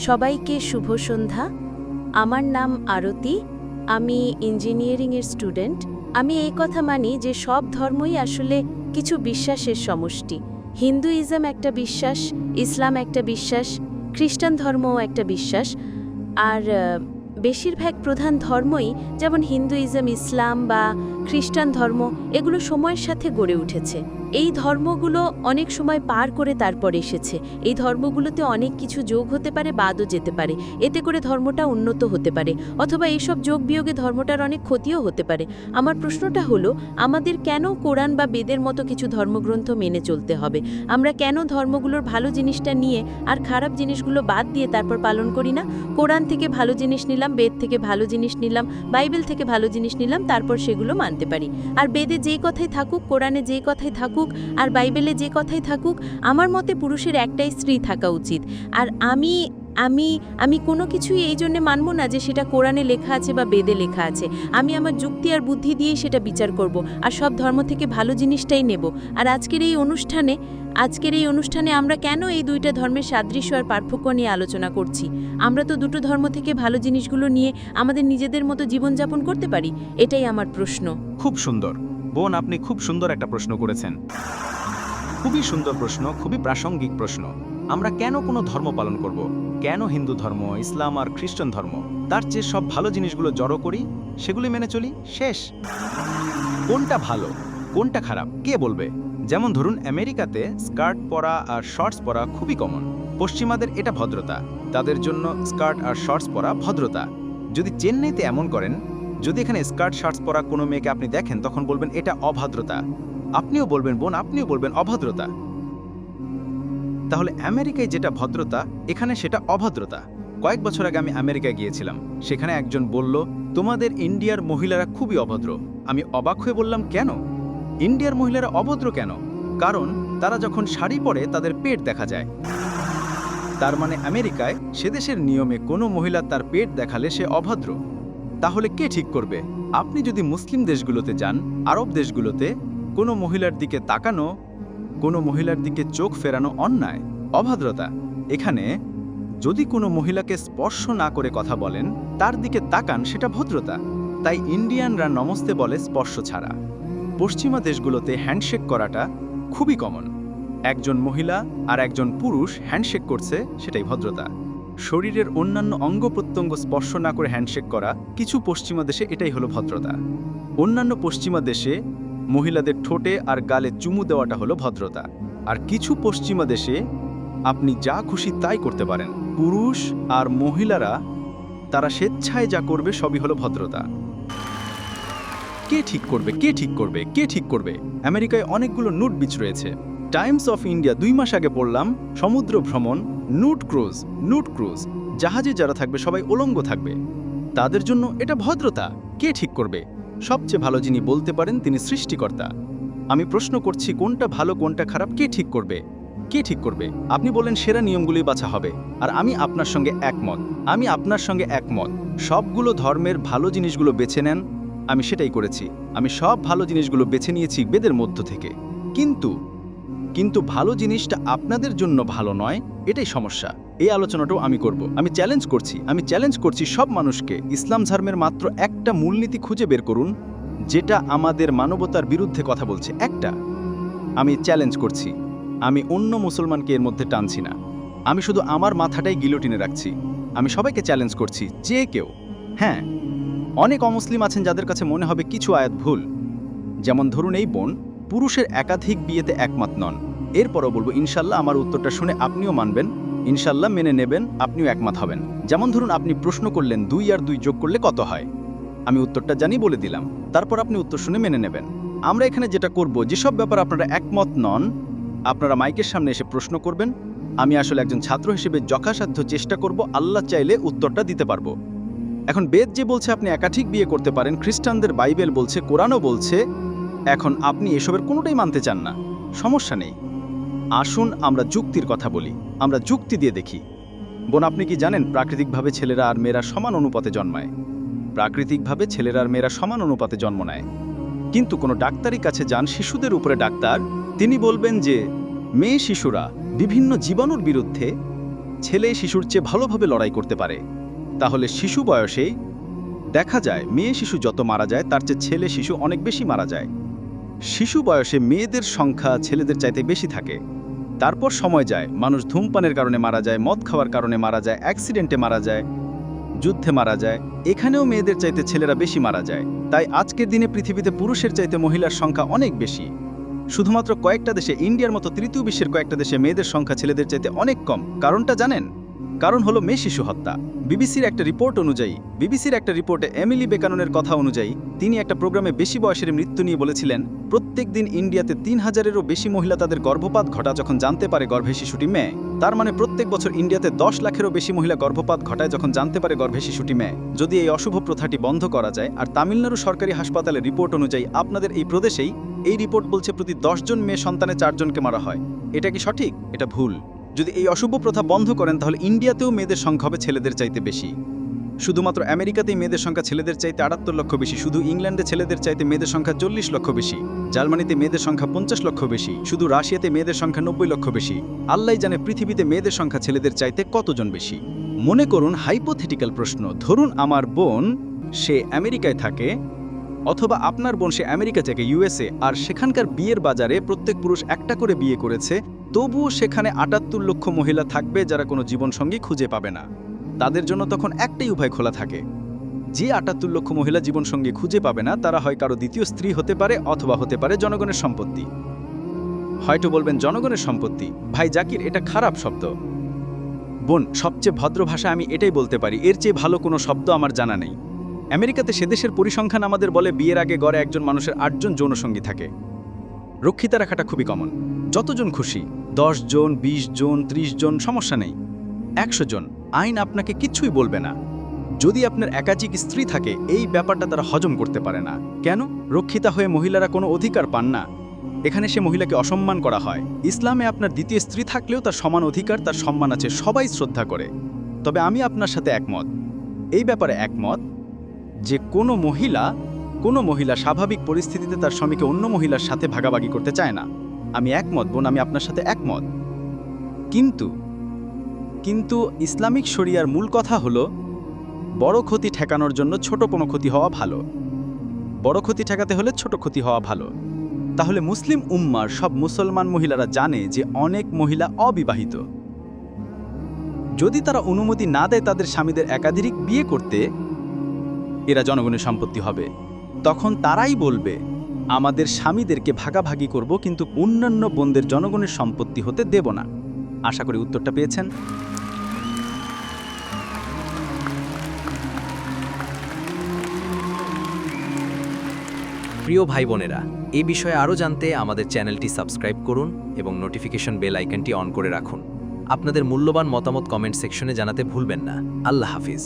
সবাইকে শুভ সন্ধ্যা। আমার নাম আরতি, আমি ইঞ্জিনিয়ারিংয়ের স্টুডেন্ট। আমি এই কথা মানি যে সব ধর্মই আসলে কিছু বিশ্বাসের সমষ্টি। হিন্দুইজম একটা বিশ্বাস, ইসলাম একটা বিশ্বাস, খ্রিস্টান ধর্মও একটা বিশ্বাস। আর বেশিরভাগ প্রধান ধর্মই যেমন হিন্দুইজম, ইসলাম বা খ্রিস্টান ধর্ম এগুলো সময়ের সাথে গড়ে উঠেছে। এই ধর্মগুলো অনেক সময় পার করে তারপর এসেছে। এই ধর্মগুলোতে অনেক কিছু যোগ হতে পারে, বাদও যেতে পারে। এতে করে ধর্মটা উন্নত হতে পারে। অথবা এইসব যোগ বিয়োগে ধর্মটার অনেক ক্ষতিও হতে পারে। আমার প্রশ্নটা হলো, আমাদের কেন কোরআন বা বেদের মতো কিছু ধর্মগ্রন্থ মেনে চলতে হবে? আমরা কেন ধর্মগুলোর ভালো জিনিসটা নিয়ে আর খারাপ জিনিসগুলো বাদ দিয়ে তারপর পালন করি না? কোরআন থেকে ভালো জিনিস নিলাম, বেদ থেকে ভালো জিনিস নিলাম, বাইবেল থেকে ভালো জিনিস নিলাম, তারপর সেগুলো মানতে পারি। আর বেদে যে কথাই থাকুক, কোরআনে যে কথাই থাকুক, আর বাইবেলে যে কথাই থাকুক, আমার মতে পুরুষের একটাই স্ত্রী থাকা উচিত। আর আমি আমি আমি কোনো কিছুই এই জন্যে মানব না যে সেটা কোরআনে লেখা আছে বা বেদে লেখা আছে। আমি আমার যুক্তি আর বুদ্ধি দিয়েই সেটা বিচার করব আর সব ধর্ম থেকে ভালো জিনিসটাই নেব। আর আজকের এই অনুষ্ঠানে, আজকের এই অনুষ্ঠানে আমরা কেন এই দুইটা ধর্মের সাদৃশ্য আর পার্থক্য নিয়ে আলোচনা করছি? আমরা তো দুটো ধর্ম থেকে ভালো জিনিসগুলো নিয়ে আমাদের নিজেদের মতো জীবনযাপন করতে পারি? এটাই আমার প্রশ্ন। খুব সুন্দর। বোন, আপনি খুব সুন্দর একটা প্রশ্ন করেছেন। খুবই সুন্দর প্রশ্ন, খুবই প্রাসঙ্গিক প্রশ্ন। আমরা কেন কোনো ধর্ম পালন করব? কেন হিন্দু ধর্ম, ইসলাম আর খ্রিস্টান ধর্ম? তার চেয়ে সব ভালো জিনিসগুলো জড়ো করি, সেগুলি মেনে চলি, শেষ। কোনটা ভালো, কোনটা খারাপ, কে বলবে? যেমন ধরুন, আমেরিকাতে স্কার্ট পরা আর শর্টস পরা খুবই কমন। পশ্চিমাদের এটা ভদ্রতা, তাদের জন্য স্কার্ট আর শর্টস পরা ভদ্রতা। যদি চেন্নাইতে এমন করেন, যদি এখানে স্কার্ট, শার্টস পরা কোনো মেয়েকে আপনি দেখেন, তখন বলবেন এটা অভদ্রতা। আপনিও বলবেন, বোন, আপনিও বলবেন অভদ্রতা। তাহলে আমেরিকায় যেটা ভদ্রতা, এখানে সেটা অভদ্রতা। কয়েক বছর আগে আমি আমেরিকায় গিয়েছিলাম। সেখানে একজন বলল, তোমাদের ইন্ডিয়ার মহিলারা খুবই অভদ্র। আমি অবাক হয়ে বললাম, কেন? ইন্ডিয়ার মহিলারা অভদ্র কেন? কারণ তারা যখন শাড়ি পরে, তাদের পেট দেখা যায়। তার মানে আমেরিকায় সে দেশের নিয়মে কোনো মহিলা তার পেট দেখালে সে অভদ্র। তাহলে কে ঠিক করবে? আপনি যদি মুসলিম দেশগুলোতে যান, আরব দেশগুলোতে, কোনো মহিলার দিকে তাকানো কোনো মহিলার দিকে চোখ ফেরানো অন্যায়, অভদ্রতা। এখানে যদি কোনো মহিলাকে স্পর্শ না করে কথা বলেন, তার দিকে তাকান, সেটা ভদ্রতা। তাই ইন্ডিয়ানরা নমস্তে বলে স্পর্শ ছাড়া। পশ্চিমা দেশগুলোতে হ্যান্ডশেক করাটা খুবই কমন। একজন মহিলা আর একজন পুরুষ হ্যান্ডশেক করছে, সেটাই ভদ্রতা। শরীরের অন্যান্য অঙ্গ প্রত্যঙ্গ স্পর্শ না করে হ্যান্ডশেক করা, কিছু পশ্চিমা দেশে এটাই হলো ভদ্রতা। অন্যান্য পশ্চিমা দেশে মহিলাদের ঠোঁটে আর গালে চুমু দেওয়াটা হলো ভদ্রতা। আর কিছু পশ্চিমা দেশে আপনি যা খুশি তাই করতে পারেন। পুরুষ আর মহিলারা, তারা স্বেচ্ছায় যা করবে সবই হলো ভদ্রতা। কে ঠিক করবে, কে ঠিক করবে, কে ঠিক করবে? আমেরিকায় অনেকগুলো নুট বিচ রয়েছে। টাইমস অফ ইন্ডিয়া দুই মাস আগে পড়লাম, সমুদ্র ভ্রমণ, নুট ক্রুজ নুট ক্রুজ। জাহাজে যারা থাকবে সবাই উলঙ্গ থাকবে। তাদের জন্য এটা ভদ্রতা। কে ঠিক করবে? সবচেয়ে ভালো যিনি বলতে পারেন তিনি সৃষ্টিকর্তা। আমি প্রশ্ন করছি, কোনটা ভালো, কোনটা খারাপ, কে ঠিক করবে? কে ঠিক করবে? আপনি বলেন সেরা নিয়মগুলি বাছা হবে। আর আমি আপনার সঙ্গে একমত। আমি আপনার সঙ্গে একমত। সবগুলো ধর্মের ভালো জিনিসগুলো বেছে নেন। আমি সেটাই করেছি। আমি সব ভালো জিনিসগুলো বেছে নিয়েছি বেদের মধ্য থেকে। কিন্তু কিন্তু ভালো জিনিসটা আপনাদের জন্য ভালো নয়, এটাই সমস্যা। এই আলোচনাটাও আমি করব। আমি চ্যালেঞ্জ করছি। আমি চ্যালেঞ্জ করছি সব মানুষকে। ইসলাম ধর্মের মাত্র একটা মূলনীতি খুঁজে বের করুন, যেটা আমাদের মানবতার বিরুদ্ধে কথা বলছে। একটা। আমি চ্যালেঞ্জ করছি। আমি অন্য মুসলমানকে এর মধ্যে টানছি না। আমি শুধু আমার মাথাটাই গিলোটিনে রাখছি। আমি সবাইকে চ্যালেঞ্জ করছি, যে কেউ। হ্যাঁ অনেক অমুসলিম আছেন যাদের কাছে মনে হবে কিছু আয়াত ভুল। যেমন ধরুন এই বোন পুরুষের একাধিক বিয়েতে একমত নন। এরপরও বলব, ইনশাল্লাহ আমার উত্তরটা শুনে আপনিও মানবেন। ইনশাল্লাহ মেনে নেবেন, আপনিও একমত হবেন। যেমন ধরুন, আপনি প্রশ্ন করলেন, দুই আর দুই যোগ করলে কত হয়? আমি উত্তরটা জানি বলে দিলাম। তারপর আপনি উত্তর শুনে মেনে নেবেন। আমরা এখানে যেটা করব, যেসব ব্যাপার আপনারা একমত নন, আপনারা মাইকের সামনে এসে প্রশ্ন করবেন। আমি আসলে একজন ছাত্র হিসেবে যথাসাধ্য চেষ্টা করব, আল্লাহ চাইলে উত্তরটা দিতে পারব। এখন বেদ যে বলছে আপনি একাধিক বিয়ে করতে পারেন, খ্রিস্টানদের বাইবেল বলছে, কোরআনও বলছে এখন আপনি এসবের কোনোটাই মানতে চান না। সমস্যা নেই। আসুন আমরা যুক্তির কথা বলি। আমরা যুক্তি দিয়ে দেখি। বোন, আপনি কি জানেন প্রাকৃতিকভাবে ছেলেরা আর মেয়েরা সমান অনুপাতে জন্মায়? প্রাকৃতিকভাবে ছেলেরা আর মেয়েরা সমান অনুপাতে জন্ম নেয়। কিন্তু কোনো ডাক্তারের কাছে যান শিশুদের উপরে ডাক্তার, তিনি বলবেন যে, মেয়ে শিশুরা বিভিন্ন জীবাণুর বিরুদ্ধে ছেলে শিশুর চেয়ে ভালোভাবে লড়াই করতে পারে। তাহলে শিশু বয়সেই দেখা যায়, মেয়ে শিশু যত মারা যায়, তার চেয়ে ছেলে শিশু অনেক বেশি মারা যায়। শিশু বয়সে মেয়েদের সংখ্যা ছেলেদের চাইতে বেশি থাকে। তারপর সময় যায়, মানুষ ধূমপানের কারণে মারা যায়, মদ খাওয়ার কারণে মারা যায়, অ্যাক্সিডেন্টে মারা যায়, যুদ্ধে মারা যায়, এখানেও মেয়েদের চাইতে ছেলেরা বেশি মারা যায়। তাই আজকের দিনে পৃথিবীতে পুরুষের চাইতে মহিলার সংখ্যা অনেক বেশি। শুধুমাত্র কয়েকটা দেশে, ইন্ডিয়ার মতো তৃতীয় বিশ্বের কয়েকটা দেশে মেয়েদের সংখ্যা ছেলেদের চাইতে অনেক কম। কারণটা জানেন? কারণ হলো মেয়ে শিশু হত্যা। বিবিসির একটা রিপোর্ট অনুযায়ী, বিবিসির একটা রিপোর্টে এমিলি বেকাননের কথা অনুযায়ী, তিনি একটা প্রোগ্রামে বেশি বয়সের মৃত্যু নিয়ে বলেছিলেন, প্রত্যেক দিন ইন্ডিয়াতে তিন হাজারেরও বেশি মহিলা তাদের গর্ভপাত ঘটা যখন জানতে পারে গর্ভে শিশুটি মেয়ে। তার মানে প্রত্যেক বছর ইন্ডিয়াতে দশ লাখেরও বেশি মহিলা গর্ভপাত ঘটায় যখন জানতে পারে গর্ভে শিশুটি মেয়ে। যদি এই অশুভ প্রথাটি বন্ধ করা যায়, আর তামিলনাড়ু সরকারি হাসপাতালের রিপোর্ট অনুযায়ী আপনাদের এই প্রদেশেই এই রিপোর্ট বলছে প্রতি দশজন মেয়ে সন্তানে চারজনকে মারা হয়। এটা কি সঠিক? এটা ভুল। যদি এই অশুভ প্রথা বন্ধ করেন, তাহলে ইন্ডিয়াতেও মেয়েদের সংখ্যা হবে ছেলেদের চাইতে বেশি। শুধুমাত্র আমেরিকাতেই মেয়েদের সংখ্যা ছেলেদের চাইতে আটাত্তর লক্ষ বেশি, শুধু ইংল্যান্ডে ছেলেদের চাইতে মেয়েদের সংখ্যা চল্লিশ লক্ষ বেশি, জার্মানিতে মেয়েদের সংখ্যা পঞ্চাশ লক্ষ বেশি, শুধু রাশিয়াতে মেয়েদের সংখ্যা নব্বই লক্ষ বেশি। আল্লাহ জানে পৃথিবীতে মেয়েদের সংখ্যা ছেলেদের চাইতে কতজন বেশি। মনে করুন হাইপোথেটিক্যাল প্রশ্ন, ধরুন আমার বোন সে আমেরিকায় থাকে, অথবা আপনার বোন সে আমেরিকা থেকে ইউএসএ আর সেখানকার বিয়ের বাজারে প্রত্যেক পুরুষ একটা করে বিয়ে করেছে তবুও সেখানে আটাত্তর লক্ষ মহিলা থাকবে যারা কোনো জীবনসঙ্গী খুঁজে পাবে না। তাদের জন্য তখন একটাই উপায় খোলা থাকে। যে আটাত্তর লক্ষ মহিলা জীবনসঙ্গী খুঁজে পাবে না, তারা হয় কারও দ্বিতীয় স্ত্রী হতে পারে অথবা হতে পারে জনগণের সম্পত্তি। হয়তো বলবেন, জনগণের সম্পত্তি? ভাই জাকির, এটা খারাপ শব্দ। বোন, সবচেয়ে ভদ্র ভাষা আমি এটাই বলতে পারি, এর চেয়ে ভালো কোনো শব্দ আমার জানা নেই। আমেরিকাতে সে দেশের পরিসংখ্যান আমাদের বলে, বিয়ের আগে গড়ে একজন মানুষের আটজন যৌনসঙ্গী থাকে। রক্ষিতা রাখাটা খুবই কমন যতজন খুশি। দশ জন ২০ জন ৩০ জন, সমস্যা নেই। একশো জন, আইন আপনাকে কিছুই বলবে না। যদি আপনার একাধিক স্ত্রী থাকে, এই ব্যাপারটা তারা হজম করতে পারে না। কেন? রক্ষিতা হয়ে মহিলারা কোনো অধিকার পান না। এখানে সে মহিলাকে অসম্মান করা হয়। ইসলামে আপনার দ্বিতীয় স্ত্রী থাকলেও তার সমান অধিকার, তার সম্মান আছে, সবাই শ্রদ্ধা করে। তবে আমি আপনার সাথে একমত। এই ব্যাপারে একমত যে, কোনো মহিলা কোনো মহিলা স্বাভাবিক পরিস্থিতিতে তার স্বামীকে অন্য মহিলার সাথে ভাগাভাগি করতে চায় না। আমি একমত, বোন, আমি আপনার সাথে একমত। কিন্তু কিন্তু ইসলামিক শরিয়ার মূল কথা হলো, বড় ক্ষতি ঠেকানোর জন্য ছোট কোনো ক্ষতি হওয়া ভালো। বড় ক্ষতি ঠেকাতে হলে ছোট ক্ষতি হওয়া ভালো। তাহলে মুসলিম উম্মার সব মুসলমান মহিলারা জানে যে অনেক মহিলা অবিবাহিত। যদি তারা অনুমতি না দেয় তাদের স্বামীদের একাধিক বিয়ে করতে, এরা জনগণের সম্পত্তি হবে। তখন তারাই বলবে আমাদের স্বামীদেরকে ভাগাভাগি করব, কিন্তু অন্যান্য বোনদের জনগণের সম্পত্তি হতে দেব না। আশা করি উত্তরটা পেয়েছেন। প্রিয় ভাই বোনেরা এই বিষয়ে আরও জানতে আমাদের চ্যানেলটি সাবস্ক্রাইব করুন এবং নোটিফিকেশন বেল আইকনটি অন করে রাখুন। আপনাদের মূল্যবান মতামত কমেন্ট সেকশনে জানাতে ভুলবেন না। আল্লাহ হাফিজ।